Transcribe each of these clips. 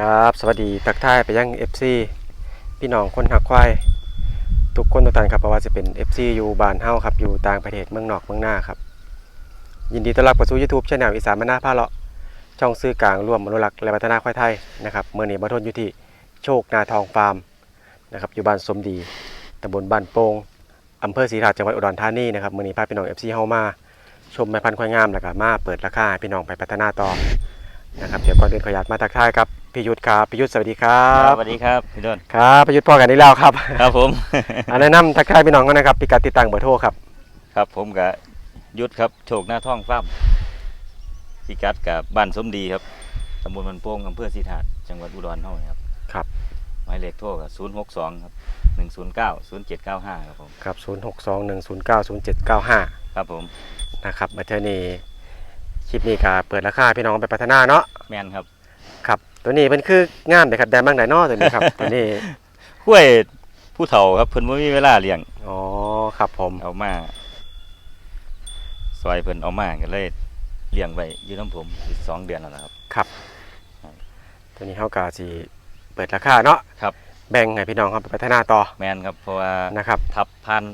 ครับ สวัสดีทักทายไปยัง FC พี่น้องคนหักควายทุกคนทุกท่านครับเพราะว่าจะเป็น FC อยู่บ้านเฮาครับอยู่ต่างประเทศเมืองนอกเมืองหน้าครับ ยินดีต้อนรับเข้าสู่ YouTube ช่องอีสานมนาพาเลาะช่องซื้อกลางร่วมอนุรักษ์และพัฒนาควายไทยนะครับเมื่อนี้มาทนอยู่ที่โชคนาทองฟาร์มนะครับอยู่บ้านสมดีตำบลบ้านโป่งอำเภอศรีราชจังหวัดอุดรธานีนะครับเมื่อนี้พาพี่น้อง FC เฮามาชมแม่พันธุ์ควายงามแล้วก็มาเปิดราคาให้พี่น้องไปพัฒนาต่อ นะครับเดี๋ยวก่อนอื่นขออนุญาตมาทักทายครับพิยุทธครับพิยุทธสวัสดีครัครับบสวัสดีครับพี่ต้นครับพิยุทธพ่อกันนี้แล้วครับครับผม อันแนะนำทักทายพี่น้องกันนะครับพิกัดติดตั้งเบอร์โทรครับครับผมกับยุทธครับโชคหน้าท่องฟ้าร์มพิกัดกับบ้านสมดีครับตำบลมันโป่งอำเภอสีถาดจังหวัดอุดรเท่านี้ครับครับหมายเลขโทรกับศูนย์หกสองครับหนึ่งศูนย์เก้าศูนย์เจ็ดเก้าห้าครับผมครับ 0 6 2 1 0 9 0 7 9 5 ครับผมนะครับมาเทอนี้ คลิปนี้ก็เปิดราคาพี่น้องไปพัฒนาเนาะแมนครับครับ ตัวนี้เป็นคืองามเลยครับแดนบางไหนเนอตัวนี้ครับตัวนี้ห้วยผู้เฒ่าครับเพิ่นไม่มีเวลาเลี้ยงอ๋อครับผมเอามาซอยเพิ่นเอามาก็เลยเลี้ยงไว้อยู่น้ำผมอีกสองเดือนแล้วนะครับครับ ตัวนี้เขากาสีเปิดราคาเนาะครับ แบ่งให้พี่น้องเขาไปพัฒนาต่อแมนครับเพราะว่านะครับทับพัน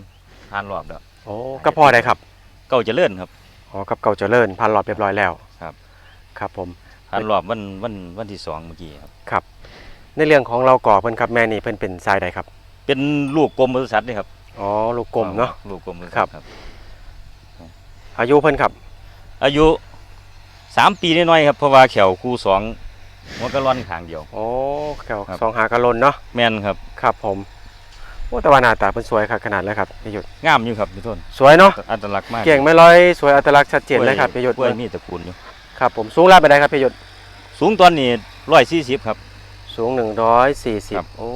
พันรอบแล้วโอ้ก็พอได้ครับ เก่าเจะเลื่อนครับ อ๋อกับเก่าเจริญพันหลอดเรียบร้อยแล้วครับ ครับผมพันรอบวันวันวันที่สองเมื่อกี้ครับครับ ในเรื่องของเราก่อเพิ่นครับแม่นี่เพิ่นเป็นทรายใดครับ เป็นลูกกลมบริษัทนี่ครับอ๋อลูกกลมเนาะลูกกลมบริษัทครับครับ อายุเพิ่นครับ อายุสามปีน้อยๆครับเพราะว่าแขวคู่สองมันก็ร่อนขางเดียวโอ้แก้วครับสองหากะลนเนาะแม่นครับ ครับผม โอ้แต่ว่าหน้าตาเพิ่นสวยครับขนาดเลยครับพี่หยุดงามอยู่ครับพี่ต้นสวยเนาะอัตลักษณ์มากเก่งไม่ร้อยสวยอัตลักษณ์ชัดเจนเลยครับพี่หยุดกล้วยมีตระกูลอยู่ครับผมสูงลาดไปได้ครับพี่หยุดสูงตอนนี้ร้อยสี่สิบครับ สูงครับ140โอ้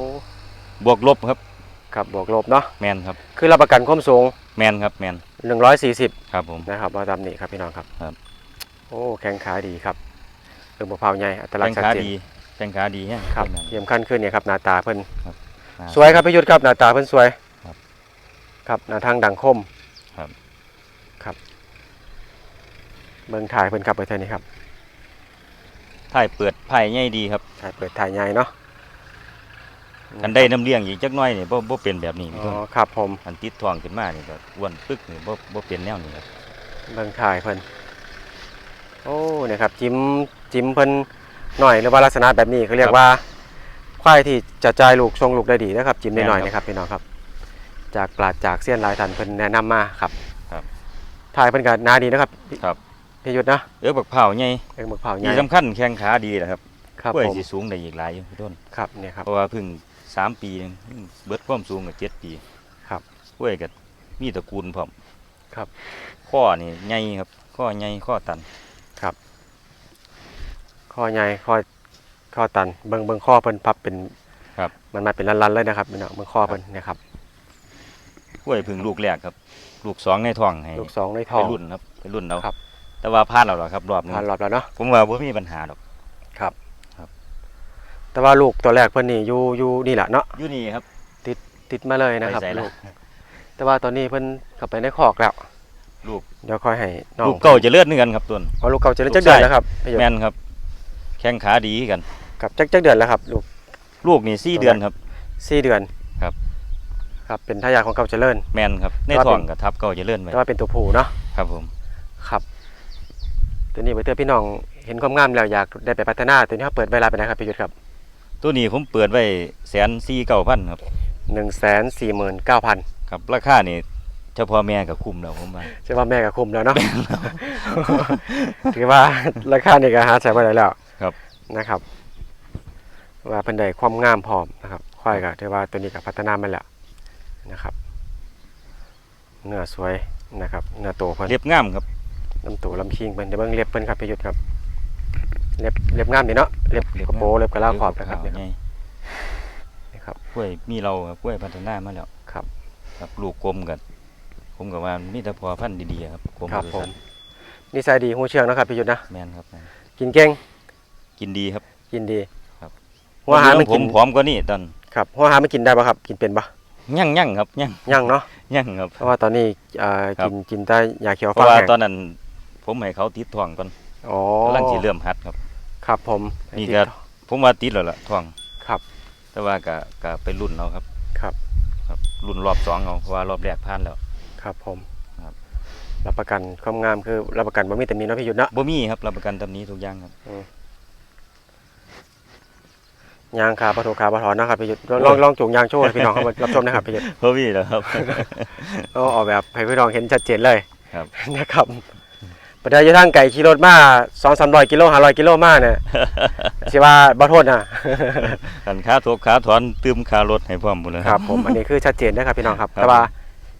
บวกลบครับครับบวกลบเนาะแมนครับคือรับประกันความสูงแมนครับแมน140ครับผมนะครับว่าตามนี้ครับพี่น้องครับครับโอ้แข้งขาดีครับเอิ่มะพร้าวใหญ่อัตลักแข้ษงณ์ชัดขาเจนดีแข้งขาดีแฮะครับแม่นเทียมขั้นขึ้นเนี่ยครับหน้าตาเพิ่นครับ สวยครับพี่ยุทธครับหน้าตาเพิ่นสวย ครับครับหน้าทางดังคมครับ ครับเบิ่งถ่ายเพิ่นครับไปเท่านี้ครับถ่ายเปิดไผ่ใหญ่ดีครับถ่ายเปิดถ่ายใหญ่เนาะกันได้น้ำเลี้ยงอีกจักหน้อยนี่บ่บ่เป็นแบบนี้พี่อ๋ต้อนครับผมอันติดทองขึ้นมานี่ก็อ้วนปึ๊กนี่บ่บ่เป็นแนวนี้ครับเบิ่งถ่ายเพิ่นโอ้เนี่ยครับจิ้มจิ้มเพิ่นหน่อยหรือว่าลักษณะแบบนี้เขาเรียกว่า ควายที่จะจ่ายลูกทรงลูกได้ดีนะครับ จิ้มได้หน่อยนะครับพี่น้องครับ จากปราดจากเสี้ยนหลายทันเพิ่นแนะนำมาครับครับถ่ายเพิ่นก็หนาดีนะครับพี่ครับพี่ยุทธนะเออบักเผาวใหญ่เอ็งหมึกเผาใหที่ญ่สำคัญแข้งขาดีนะครับครับกล้วยผมสิสูงได้อีกหลายอยู่พี่ต้นครับเนี่ยครับเพราะว่าเพิ่งสามปีนึงเบิดความสูงกับเจ็ดปีครับกล้วยกับมีตระกูลพร้อมครับ ข้อนี่ใหญ่ครับข้อใหญ่ข้อตันข้อใหญ่ข้อ ข้อตันเบิ่งเบิ่งข้อเพิ่นพับเป็นครับ มันมาเป็นลันๆเลยนะครับพี่น้องเบิ่งข้อเพิ่นเนะครับ กล้วยเพิ่งลูกแรกครับ ลูกสองในท้องให้ลูกสองในไปท้องรุ่นครับไปรุ่นเราครับ แต่ว่าพลาดเราหรอครับรอบนี้ผ่านรอบแล้วเนาะผมว่าบ่มีปัญหาดอก ครับ ครับ แต่ว่าลูกตัวแรกเพิ่นนี่อยู่อยู่นี่แหละเนาะอยู่นี่ครับติดมาเลยนะครับไปใส่ละลูกแต่ว่าตอนนี้เพิ่นเข้าไปในคอกแล้วลูกเดี๋ยวค่อยให้น้องลูกเก่าจะเลือดนึงกันครับต้น เอาลูกเก่าจะเล่นลูจักกเดือนชายแล้วครับพี่หยดแม่นครับ แข้งขาดีกัน ครับจักจักเดือนแล้วครับลูกลูกนี่สี่เดือนครับ สี่เดือนครับ ครับเป็นทายาทของเก่าเจริญ แม่นครับในแต่ว่าท้องเป็นกับทับเก่าจะเลื่อนไว้แต่ว่าเป็นตัวผู้เนาะครับผมครับ ตัวนี้ไปเตือนพี่น้องเห็นความงามแล้วอยากได้ไปพัฒนาตัวนี้เขาเปิดเวลาไปนะครับพี่ยุทธครับตัวนี้ผมเปิดไว้แสนสี่เก้าพันครับหนึ่งแสนสี่หมื่นเก้าพันครับราคานี่เฉพาะแม่กับคุ้มแล้วผมว่าใช่ว่าแม่กับคุมแล้วเนาะถือว่าราคานี่ก็หาใช้ไปได้แล้วครับนะครับ ว่าเพิ่นได้ความงามพร้อมนะครับควายก็ถือว่าตัวนี้ก็พัฒนามาแล้วนะครับเนื้อสวยนะครับเนื้อโตเพิ่นเรียบงามครับลำตัวลำคิงเพิ่นเดี๋ยวเบิ่งเล็บเพิ่นครับพี่ยุทธครับเล็บเล็บงามดีเนาะเล็บกระโปรงเล็บกระลาขอบนะครับเนี่ยไงนี่ครับกล้วยมีเราครับกล้วยพัฒนามาแล้วครับครับลูกกลมกันผมกับว่ามีแต่พอพันธุ์ดีๆครับกลมครับบริผษัมทนิสัยดีหูเชื่องนะครับพี่ยุทธนะแม่นครับแม่นกินเก่งกินดีครับกินดีครับ หัวอาหารมันผกิมนผอมกว่านี่ตอนครับหัวอาหารมันกินได้ป่ะครับ กินเป็นป่ะยั่งยั่งครับยั่งยังเนาะยั่งครับ เพราะว่าตอนนี้เอ่อครับ กินกินได้ยาเขียวเพฟังราะว่าแห้งตอนนั้นผมให้เขาติดท้องก่อนอ๋อกำลังสิเริ่มหัดครับ ครับผมนี่ก็ผมว่าติดแล้วล่ะท้องครับ แต่ว่าก็ก็ไปรุ่นเอาครับครับ ครับ รุ่นรอบสองเอาเพราะว่ารอบแรกผ่านแล้ว ครับผมครับ รับประกันความงามคือรับประกันบ่มีแต่มีเนาะพี่ยุทธเนาะบ่มีครับรับประกันตำนี้ทุกอย่างครับ ยางขาปะโถขาปะถอนนะครับพี่ยุทธลองลองจูงยางโชว์ให้พี่น้องเขามารับชมนะครับพี่ยุทธบ่มีแล้วครับก็ออกแบบให้พี่น้องเห็นชัดเจนเลยครับนะครับประเดี๋ยวอยู่ทางไก่ขี่รถมา2-300กิโล500กิโลมาเนี่ยสิว่าบ่โทษนะกันขาทกขาถอนตืมขารถให้พร้อมหมดเลยครับผมอันนี้คือชัดเจนนะครับพี่น้องครับครับแต่ว่า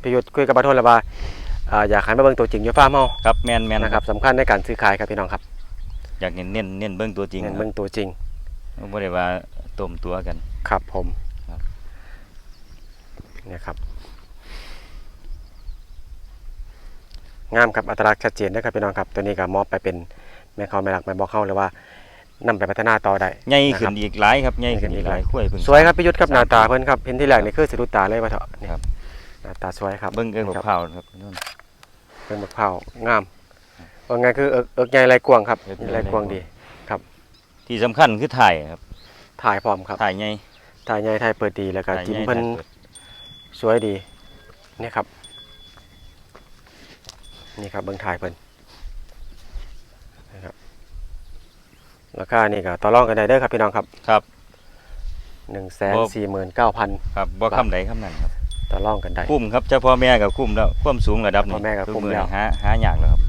พี่ยุทธคุยกับบ่โทษแล้วว่าอ่าอยากให้มาเบิ่งตัวจริงอยู่ฟาร์มเฮาครับแม่นแม่นนะคครัรับบสำคัญในการซื้อขายครับพี่น้องครับ อยากเน้นเน้นเน้นเบิ่งตัวจริงเห็นครัเบิ่บงตัวจริง บ่ได้ว่าต้มตัวกัน ครับผมครับ เนี่ยครับ งามครับอัตลักษณ์ชัดเจนนะครับพี่น้องครับ ตัวนี้ก็มอบไปเป็นแม่เขาแม่หลักแม่บอกเข้าหรือว่านำไปพัฒนาต่อได้ใหญ่ขึ้ะนครับอีกหลายครับใหญ่ขึ้นใหญ่ขึ้นอีอีกกหหลาลายยคุ้ยเพิ่งสวยครับพี่ยุทธครับหน้าตาสมเพิ่นครับเห็นที่แรกนี่คือสะดุดตาเลยว่าเถอะนี่ครับหน้าตาสวยครับเบิ่งเอิ้งบักครับพร้าวครับนู่นเป็นมะพร้าวงามว่าไงคือเอิกเอิกใหญ่ไรกวางครับเอิกใหญ่ไรกวางลายกวางดี ที่สำคัญคือถ่ายครับถ่ายพร้อมครับถ่ายใหญ่ถ่ายใหญ่ถ่ายเปิดดีแล้วก็ถ่ายจิ้มใหญ่เพิ่นถ่ายเปิดสวยดีนี่ครับ นี่ครับเบิ่งถ่ายเพิ่นนะครับราคานี่ก็ต่อรองกันได้เด้อครับพี่น้องครับครับ หนึ่งแสนสี่หมื่นเก้าพันครับบ่คำใดคำนั้นครับต่อรองกันได้ คุ้มครับเจ้าพ่อแม่ก็คุ้มแล้วความสูงระดับนี้พ่อแม่ก็คุ้มทุอแล้ว หาหายากแล้วครับ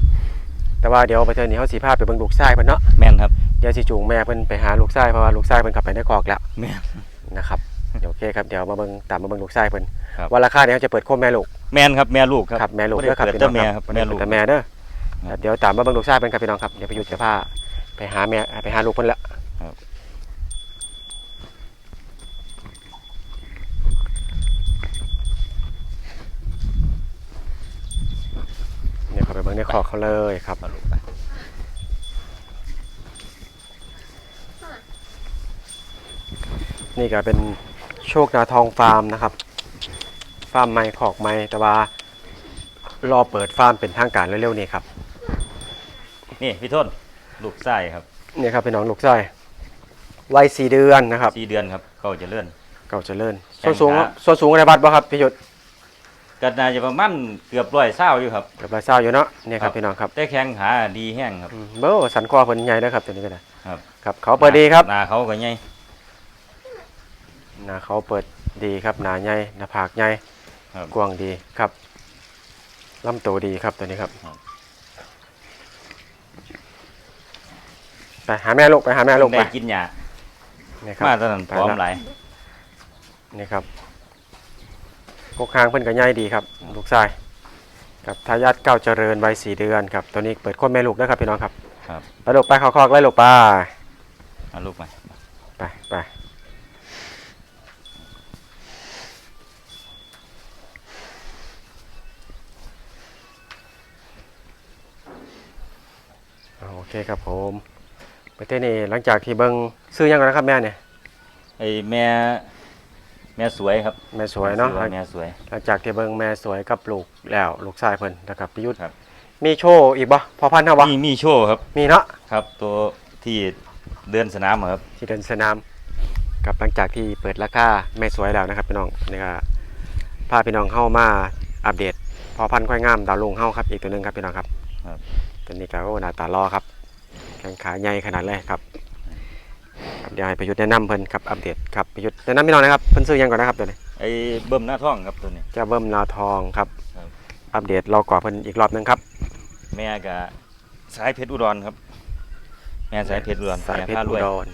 แต่ว่าเดี๋ยวไปเทื่อนี้เฮาสิพาไปเบิ่งลูกชายเพิ่นเนาะแม่นครับ เดี๋ยวสิจูงแม่เพิ่นไปหาลูกชายเพราะว่าลูกชายเพิ่นกลับไปในคอกแล้วแม่น นะครับเดี๋ยวโอเคครับเดี๋ยวมาเบิ่งตามมาเบิ่งลูกชายเพิ่นครับ ว่าราคาเนี่ยเขาจะเปิดโคมแม่ลูกแม่นครับแม่ลูกครับครับแม่ลูกบ่ได้เด้อครับเปิดพี่แต่น้องแม่คครัรับบแม่ลูกแต่แม่เด้อครับ เดี๋ยวตามมาเบิ่งลูกชายเพิ่นครับพี่น้องครับเดี๋ยวไปอยู่จะพาไปหาแม่ไปหาลูกเพิ่นละครับเนี่ยครับไปเบิ่งในคอกเขาเลยครับเอาลูกไป นี่ก็เป็นโชคนาทองฟาร์มนะครับ ฟาร์มใหม่ขอกใหม่แต่ว่ารอเปิดฟาร์มเป็นทางการเร็วๆนี้ครับ นี่พี่ทนลูกไส้ครับเนี่ยครับพี่น้องลูกชายวัยสี่เดือนนะครับสี่เดือนครับเขาจะเลื่อนเก่าเจริญแข้ส่วนงสูงขาส่วนสูงอะไรบัดบ่ครับพี่ยุทธก็น่าจะประมาณเกือบร้อยเศร้าอยู่ครับเกือบร้อยเศร้าอยู่เนาะเนี่ยครับครับพี่น้องครับแต่แข้งขาดีแห้งครับอืมเบ้อสันคอเพิ่นใหญ่แล้วครับตัวนี้ก็ได้ครับครับเขาเปิดดีครับหน้าเขาก็ใหญ่ หน้าเขาเปิดดีครับหน้าใหญ่หน้าผากใหญ่ครับกว้างดีครับลำตัวดีครับตัวนี้ครับครับไปหาแม่ลูกไปหาแม่ลูกไปได้กินหญ้านี่ครับมาตอนนั้นพร้อมหลายนี่ครับกกคางเพิ่นก็ใหญ่ดีครับ ลูกชายกับทายาทเก้าเจริญวัยสี่เดือนครับตัวนี้เปิดคนแม่ลูกนะครับพี่น้องครับครับไปลูกไปเขาคอกไล่ลูกไปเอาลูกมาไปไป โอเคครับผมไปเต้นนี่หลังจากที่เบิ้งซื้อยังกันนะครับแม่เนี่ยไอ้แม่แม่สวยครับแม่สวยเนาะแม่สวยหลังจากที่เบิ้งแม่สวยกับลูกแล้วลูกชายเพิ่นนะครับพิยุทธครับมีโชว์อีกบ่พอพันธุ์เท่าบ่มีมีโชว์ครับ มีเนาะครับ ตัวที่เดินสนามอะครับ ที่เดินสนามกับหลังจากที่เปิดราคาแม่สวยแล้วนะครับพี่น้องนี่ก็พาพี่น้องเข้ามาอัปเดตพอพันธุ์ค่อยงามดาวลุงเฮาครับอีกตัวหนึงครับพี่น้องครับครับ ตัวนี้ก็โอ้หน้าตารอครับแข้งขาใหญ่ขนาดเลยครับครับเดี๋ยวให้ประยุทธ์แนะนำเพิ่นครับอัปเดตครับประยุทธ์แนะนำพี่น้องนะครับเพิ่นซื้อยังก่อนนะครับตัวนี้ไอ้เบิ่มหน้าท้องครับตัวนี้ เจ้าเบิ้มนาทองครับ ครับ อัปเดตรอกว่าเพิ่นอีกรอบหนึงครับ แม่กับสายเพชรอุดรครับ แม่สายเพชรอุดรสายเพชรแม่พอุวยดร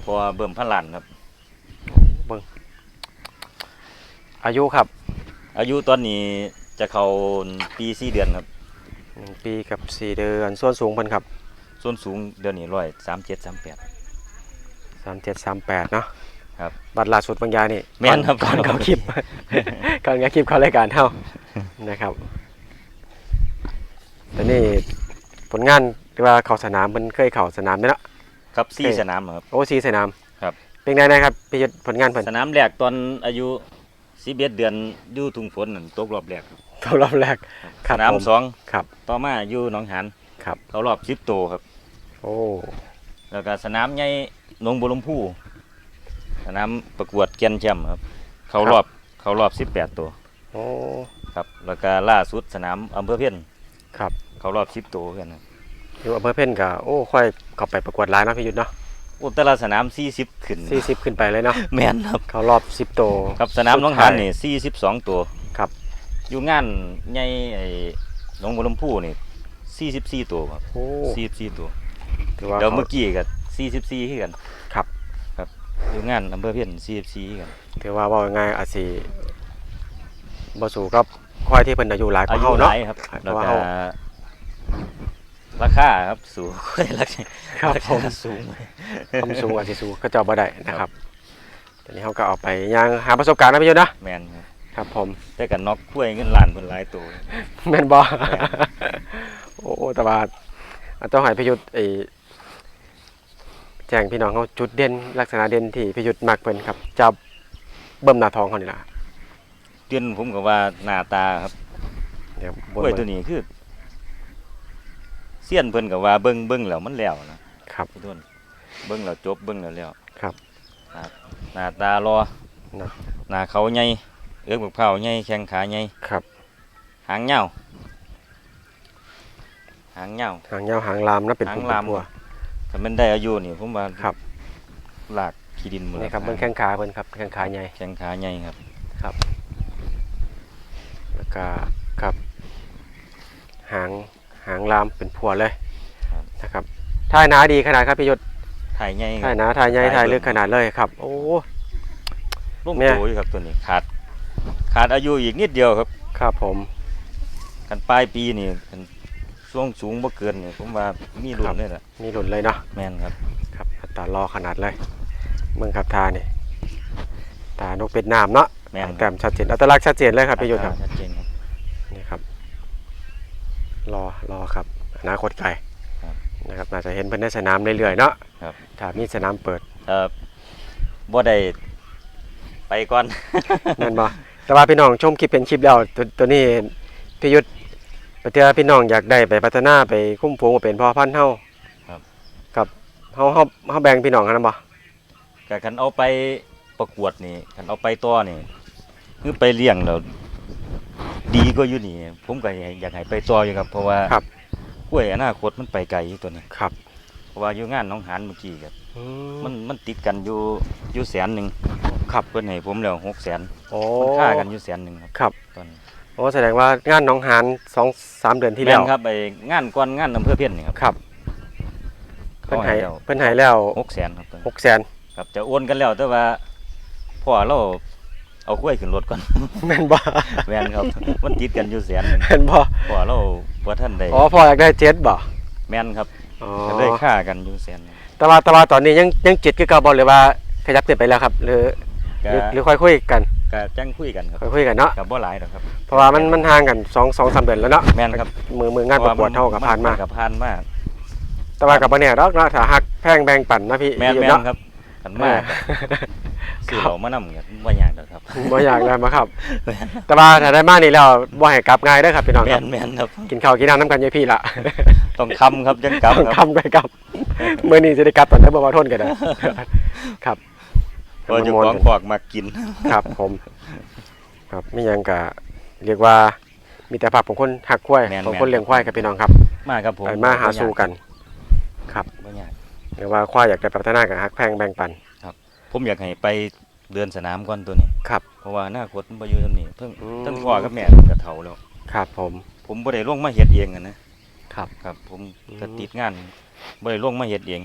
เพอเบิ่มพันล้านครับเบิ้งอายุครับอายุตอนนี้จะเข้าปีสี่เดือนครับ หนึ่งปีกับสี่เดือนส่วนสูงเพิ่นครับส่วนสูงเดือนนี้ร้อยสามเจ็ดสามแปดสามเจ็ดสามแปดเนาะครับบัตรล่าสุดบางยานี่แม่นครับก่อนเขาคลิปก่อนเขาคลิปเขารายการเท่านะครับแต่นี่ผลงานที่ว่าเขาสนามมันเคยเข่าสนามเนี่ยเนาะครับสี่โอเคสนามครับโอ้ซีสนามครับเป็นไงนะครับพี่ยุทธผลงานเพิ่นสนามแรกตอนอายุสิบเอ็ดเดือนอยู่ทุ่งฝนนั่นตกรอบแรกครับ เขารอบแรกคสรับนามผมสองครับ ต่อมาอยู่หนองหานครับ เขารอบสิบโตวครับ โอ้ แล้วก็สนามใหญ่หนองบัวลำพูสนามประกวดแกนแชมป์ครับ เขาครับรอบเขารอบ18ตัวโอ้ ครับ แล้วก็ล่าสุดสนามอำเภอเพียนครับ เขารอบ10ตัวกันครับอยู่อำเภอเพ่นก็โอ้ค่อยเข้าไปประกวดหลายเนาะพี่ยุทธเนาะโอ้แต่ละสนาม40ขึ้น40ขึ้นไปเลยเนาะ แม่นครับ เขารอบ10โตวครับสนามหน้องหานสุดท้ายนี่42ตัวครับ อยู่งานใหญ่ไอ้หนองบัวลำพูนี่44ตัวครับโอ้44ตัวถือว่าเดี๋ยวเขา เมื่อกี้ก็44คือกันครับ ครับอยู่งานอำเภอเพียน44คือกันถือว่าเว่าง่ายๆอาจสิบ่สู้กับควายที่เพิ่นอายุหลายกอาว่ายุเฮาหเนาะ ลายครับเพแล้วราะว่าก็เฮา ราคาครับสูง ราคาครับราผมคาสูง ความสูงอาจสิสูงก็เจ้าบ่ได้นะครับตอนนี้เฮาก็เอาไปย่างหาประสบการณ์นะพี่ยุทธนะ แมนครับ ครับผมแต่กันน็อกกล้วยเงินล้านเพิ่นหลายตัว แม่นบ่ โอ้แต่ว่าอาต้องให้พี่ยุทธไอ้แจ้งพี่น้องเขาจุดเด่นลักษณะเด่นที่พี่ยุทธมักเพิ่นครับจะเบิ่มหน้าท้องเขานี่ล่ะเตือนผมก็ว่าหน้าตาครับเดี๋ยวกล้วยตัวนี้คือเสี้ยนเพิ่นก็ว่าเบิ่งเบิ่งแล้วมันแล้วนะครับพี่ทุนเบิ่งแล้วจบเบิ่งแล้วแล้วครับหน้าหน้าตารอเนาะ หน้าเขาใหญ่เอื้อกบักเผาวใหญ่แข้งขาใหญ่ครับ หางยาวหางยาวหางยาวหางลามนะเป็นหางพุ่มลามเป็นพัว ถ้ามันได้อายุนี่ผมว่าครับลากขี้ดินหมดนี่ครับเบิ่งแข้งขาเพิ่นครับแข้งขาใหญ่แข้งขาใหญ่ครับ แล้วก็ครับ หางหางลามเป็นพัวเลยครับ นะครับท่ายหนาดีขนาดครับพี่ยศถ่ายใหญ่คท่ายรับหนาท่ายใหญ่ถ่ายท่ายลึกเบิ่งขนาดเลยครับ โอ้ลุ่มเนี่ยโตอยู่ครับตัวนี้ขาด ขาดอายุอีกนิดเดียวครับครับผมกันปลายปีนี่กันช่วงสูงบ่เกินนี่ผมว่ามีรุ่ครันบเลยล่ะมีหลุนเลยเนาะแม่นครับ ครับอัตรารอขนาดเลยเมืองครับทานี่ตานกเป็ดน้ำเนาะแม่นแต้มชัดเจนอัตลักษณ์ชัดเจนเลยครับพี่ยศครับชัดเจนครับ นี่ครับ รอรอครับอนาคตไกลครับนะครับน่าจะเห็นเพิ่นในสนามเรื่อยๆเนาะครับ ถ้ามีสนามเปิดเอ่อบ่ได้ไปก่อน นั่นบ่ แต่ว่าพี่น้องชมคลิปเป็นคลิปแล้วตัวตัวนี้พี่ยุทธปฏิว่าพี่น้องอยากได้ไปพัฒนาไปคุ้มฟูงว่าเป็นพ่อพันธุ์เฮาครับ กับเฮาเฮาเฮาแบ่งพี่น้องกันนำบ่ก็คันเอาไปประกวดนี่คันเอาไปต่อนี่คือไปเลี้ยงแล้วดีก็อยู่นี่ ผมก็อยากให้ไปต่ออยู่ครับ เพราะว่าครับกล้วยอนาคตมันไปไกลอยู่ตัวนี้ครับ เพราะว่าอยู่งานหน้องหานเมื่อกี้ครับอืมันมันติดกันอยู่อยู่แสนหนึ่ง ครับเพิ่นให้ผมแล้วหกแสนโอ้ มันค่ากันอยู่แสนหนึ่งครับครับ ตอนนี้โอ้แสดงว่างานหน้องหาน2 3เดือนที่แล้วม่นครับไอ้งานก่อนงานอำเภอเพี้ยนนี่ครับครับเขาเพิ่นให้ให้แล้วเพิ่นให้แล้วหกแสนครับตอนนี้600,000ครับจะโอนกันแล้วแต่ว่าพ่อเราเอากล้วยขึ้นรถก่อน แม่นบ่แม่นครับ มันติดกันอยู่แสนหนึ่งแม่นบ่พ่อเราบ่ทันได้อ๋อพ่ออยากได้เจ็ดบ่แม่นครับอ๋อก็เลยค่ากันอยู่แสนหนึ่งแต่ว่าแต่ว่าตอนนี้ยังยังเจ็ดคือเก่าบ่หรือว่าขยับขึ้นไปแล้วครับ หรือก็ หรือหรือค่อยคุยกันก็จังคุยกันครับค่อยคุยกันเนาะกับบ่หลายดอกครับ เพราะว่ามันมันห่างกันสองสองสามเดือนแล้วเนาะแม่นครับมือมืองานประกวดเท่ากับผ่านมากับผ่านมาแต่ว่ากับบ่เนี่ยดอกเนาะถ้าหักแพงแบ่งปันนะพี่แม่นพี่แม่เนาะนครับกันมากซื้อเหล้ามานำกันบ่ยากดอกครับบ่อยากได้มาครับ แต่ว่าถ้าได้มานี่แล้วบ่ให้กลับง่ายเด้อครับพี่น้องคแม่รับนแม่นครับกินข้าวกินน้ำน้ำกันอยายพี่ละต้องคำครับจังกลับต้องครับคำไปกลับมื้อนี้จะได้กลับตอนได้บ่ว่าทนกันนะครับ เพราะเจ้าของขอกมากิน ครับผม ครับไม่ยังก็เรียกว่ามีแต่ภาพของคนหักควายแม่นของแม่นคนเลี้ยงควายครับพี่น้องครับมาครับผมไปมาหาสู่กัน ครับบ่ยากหรือว่าควายอยากจะพัฒนากับหักแพงแบ่งปัน ผมอยากให้ไปเดินสนามก่อนตัวนี้ ครับ เพราะว่าอนาคตมันบ่อยู่ตรงนี้เพิ่งอืม ทั้งพ่อกับแม่เพิ่นก็เฒ่าแล้ว ครับผม ผมบ่ได้ลงมาเฮ็ดเองอะนะครับ ครับ ผมอืมก็ติดงานบ่ได้ลงมาเฮ็ดเอง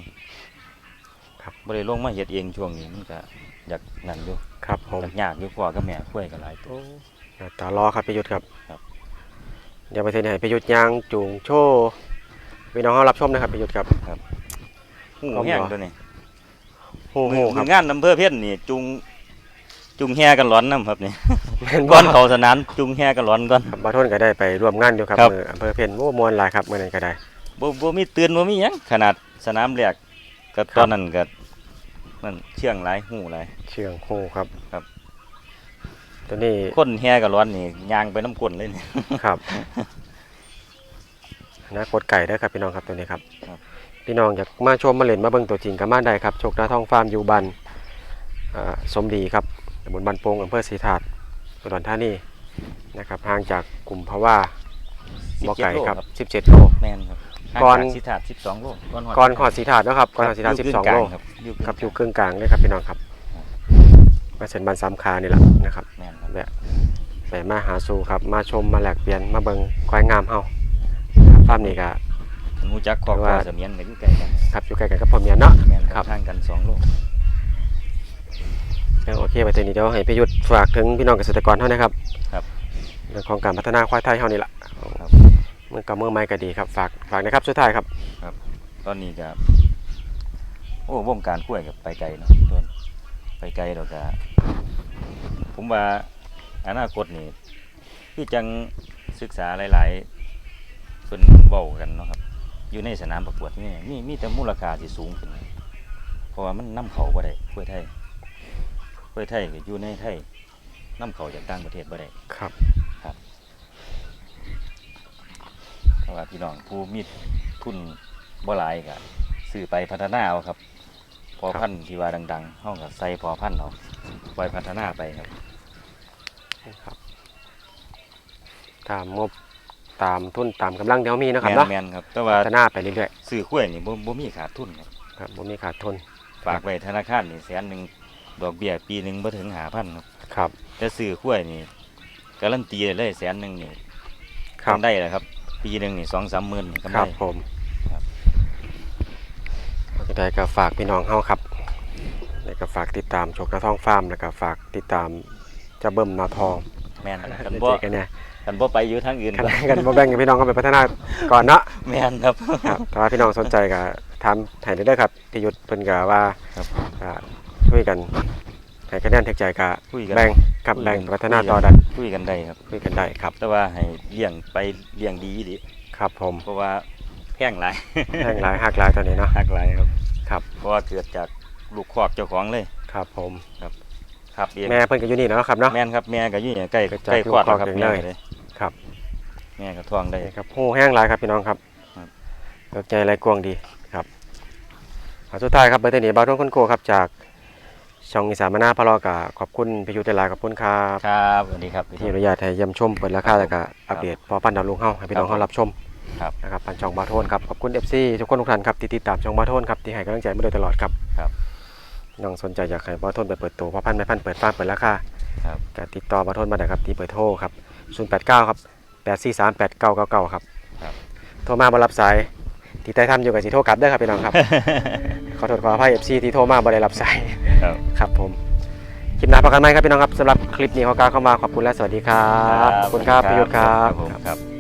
ครับบ่ได้ลงมาเฮ็ดเองช่วงนี้มันก็อยากนั่นอยู่ครับผมอยากยากอยู่พ่อกับแม่คุยกันหลายตัวตารอครับพิยุทธ์ครับครับ เดี๋ยวไปเทนให้พิยุทธ์ยางจูงโชว์พี่น้องเขารับชมนะครับพิยุทธ์ครับหูครับแห้งบ่ตัวนี้โอ้โหมือคมืรับองานอำเภอเพี้ยนนี่จุงจุงแห่กันร้อนนํครับนี่เห็นก่บ่อนเข้าสนามจุงแห่กันร้อนก่อน ครับบาทนก็ได้ไปร่วมงานอยู่ครับครับ มืออำเภอเพียนโอ้มวนหลายครับมื่อนั้นก็ได้บ่บ่มีเตือนบ่มีหยังขนาดสนามแรก ก็ครับตอนนั้นก็นั่นเชื่องหลายหูหลายเชียงโฮครับครับ ตัวนี้คนแห่กันร้อนนี่ย่างไปน้ำก้นเลยนี่ครับอนาคตไก่ได้อครับพี่น้องครับตัวนี้ครับครับ พี่น้องอยากมาชมมาเล่นมาเบิ่งตัวจริงก็มาได้ครับโชคดาทองฟาร์มอยู่บันอ่าสมดีครับตำบลบันโป่งอำเภอศรีถาดอุดรธานีนะครับห่างจากกลุ่มพะว่าบ่ไก่ครับ 17โลแม่นครับ ก่อนห่างจากสิทธา12โลก่อนฮก่อนหอดศรีถาดเนาะครับก่อนหอดศรีถาดยู่12กลโลงครับอยู่ครับอยู่ครึ่งกลางเลยครับพี่น้องครับ มาเส้นบันสามคานี่แหละนะครับแม่นครับแวะไปมาหาสู่ครับ มาชมมาแหลกเปลี่ยนมาเบิ่งควายงามเฮาฟาร์มนี้ก็ผมรู้จักครอบแต่ครัวว่าเสมียนก็อยู่ใกล้กันครับอยู่ใกล้กันกับพ่อเมียเนาะแม่นคครัรับบห่างกัน2โลโอเคไปเทนี้เดี๋ยวให้พี่ยุทธฝากถึงพี่น้องเกษตรกรเท่านะครับครับเรื่องของการพัฒนาควายไทยเฮานี่แหละครับเมื่อกับเมื่อไม่ก็ดีครับ ฝากฝากนะครับสุดท้ายครับ ตอนนี้ก็โอ้วงการกล้วยกับไปไกลเนาะต้นไปไกลแล้วก็ผมว่าอนาคตนี่คือจังศึกษาหลายๆเพิ่นเว้ากันเนาะครับ อยู่ในสนามประกวดนี่มีมีแต่มูลค่าที่สูงขึ้น เพราะว่ามันนำเข้าบ่ได้กล้วยไทยกล้วยไทยก็อยู่ในไทยนำเข้าจากต่างประเทศบ่ได้ครับ เพราะว่าพี่น้องผู้มีทุนบ่หลายก็ซื้อไปพัฒนาเอาครับ พอพันธุ์ที่ว่าดังๆห้องก็ใส่พอพันธุ์เอาไว้พัฒนาไปครับ ครับตามงบตามทุนตามกำลังที่เขามีเนาะคแมรับนเนาะแมนครับ แต่ว่าพัฒนาไปเรื่อยซื้อกล้วยนี่บ่บ่มีขาดทุนครับ ๆครับบ่มีขาดทุนฝากไว้ธนาคารนี่แสนหนึ่งดอกเบี้ยปีหนึ่งบ่ถึงหาพันครับครับ แต่ซื้อกล้วยนี่การันตีได้เลยแสนหนึ่งนี่ครับ ทำได้แหละครับ ปีหนึ่งนี่สองสามหมื่นนี่กำคไร รับผมครับ จะได้ก็ฝากพี่น้องเฮาครับแล้วก็ฝากติดตามโชคกระท่องฟาร์มแล้วก็ฝากติดตามเจะเบิ่มนาทองแม่นครับกันได้บ่เจอกันเนี่ยกันบ่ไปอยู่ทางอื่นกันก็กันบ่แบ่งให้พี่น้องเขาไปพัฒนาก่อนเนาะ แม่นครับ ครับถ้าว่าพี่น้องสนใจก็ถามให้ได้เด้อครับพี่ยุทธเพิ่นก็ว่าครับ อ่าคุยกัน ให้คะแนนแท็กใจก็คุยกันแบ่งกับคุยกันแบ่งพัฒนาคุยกันต่อได้คุยกันได้ครับคุยกันได้ครับ แต่ว่าให้เลี้ยงไปเลี้ยงดีดิครับผมเพราะว่าแพงหลายแห้งหลายหักหลายตอนนี้เนาะหักหลายครับครับ เพราะว่าเกิดจากลูกคอกเจ้าของเลยครับผมครับเองแม่เพิ่นก็อยู่นี่เนาะครับเนาะแม่นครับแม่ก็อยู่เนี่ยใกล้เกิดจากใกล้คลอดลูกคอกแล้วครับเองแม่เลยเลยครับแม่ก็ท้องได้นี่ครับโหแห้งหลายครับพี่น้องครับครับตกใจไรกวางดีครับเอาสุดท้ายครับเบอร์เทนี้บาวทุ่งคนโกครับจาก ช่องอีสานมานาพะเลอกะขอบคุณพิยุทธหลายขอบคุณครับครับสวัสดีครับพี่ที่อนุญาตให้เยี่ยมชมเปิดราคาแล้วก็อัปเดตพอพันดาวลุงเฮาให้พี่น้องครับเฮารับชมครับนะครับผ่านช่องบาวโทนครับขอบคุณ FC ทุกคนทุกท่านครับที่ติดตามช่องบาวโทนครับที่ให้กำลังใจมาโดยตลอดครับครับพี่น้องสนใจอยากให้บาวโทนไปเปิดตัวพ่อพันธุ์แม่พันธุ์เปิดฟาร์มเปิดราคาครับก็ติดต่อบาวโทนมาได้ครับที่เบอร์โทรครับ089ครับ8438999ครับครับโทรมาบ่รับสายที่ใต้ถ้ำอยู่กับสิโทรกลับเด้อครับพี่น้องครับขอโทษขออภัย FC ที่โทรมาบ่ได้รับสาย ครับ ครับผมคลิปหน้าพบกันไหมครับพี่น้องครับสำหรับคลิปนี้ขอกล่าวเข้ามาขอบคุณและสวัสดีครับขอบคุณครับประยุทธ์ครับผมครับ